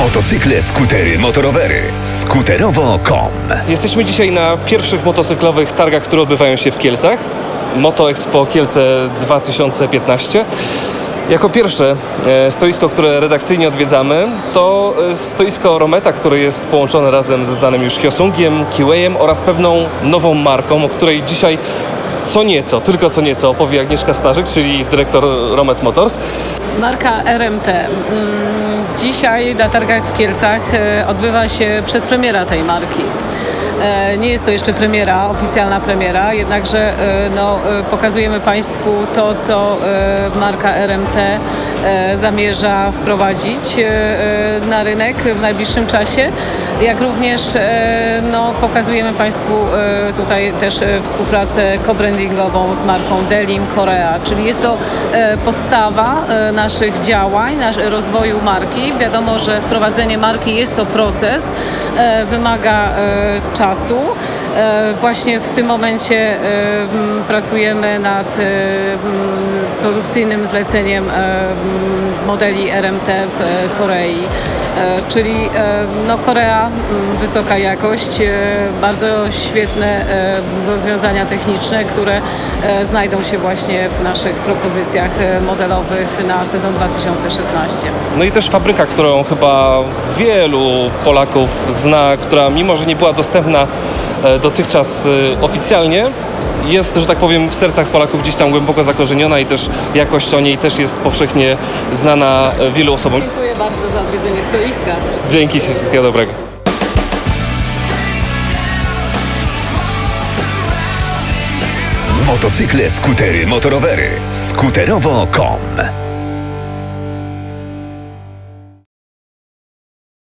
Motocykle, skutery, motorowery. Skuterowo.com Jesteśmy dzisiaj na pierwszych motocyklowych targach, które odbywają się w Kielcach. Moto Expo Kielce 2015. Jako pierwsze e, stoisko, które redakcyjnie odwiedzamy, to e, stoisko Rometa, które jest połączone razem ze znanym już Hyosungiem, Kiwejem oraz pewną nową marką, o której dzisiaj co nieco, tylko co nieco opowie Agnieszka Starzyk, czyli dyrektor Romet Motors. Marka RMT. Mm, Dzisiaj na targach w Kielcach e, odbywa się przedpremiera tej marki. E, Nie jest to jeszcze premiera, oficjalna premiera, jednakże e, no, e, pokazujemy Państwu to, co marka RMT zamierza wprowadzić na rynek w najbliższym czasie. Jak również no, pokazujemy Państwu tutaj też współpracę co-brandingową z marką Delim Korea, czyli jest to podstawa naszych działań, rozwoju marki. Wiadomo, że wprowadzenie marki jest to proces, wymaga e, czasu. E, Właśnie w tym momencie e, pracujemy nad e, produkcyjnym zleceniem modeli RMT w e, Korei. E, Czyli e, no, Korea, wysoka jakość, bardzo świetne rozwiązania techniczne, które znajdą się właśnie w naszych propozycjach modelowych na sezon 2016. No i też fabryka, którą chyba wielu Polaków zna, która mimo, że nie była dostępna dotychczas oficjalnie, jest, że tak powiem, w sercach Polaków gdzieś tam głęboko zakorzeniona i też jakość o niej też jest powszechnie znana e, wielu osobom. Dziękuję bardzo za odwiedzenie stoiska. Dzięki, wszystkiego dobrego. Motocykle, skutery, motorowery. Skuterowo.com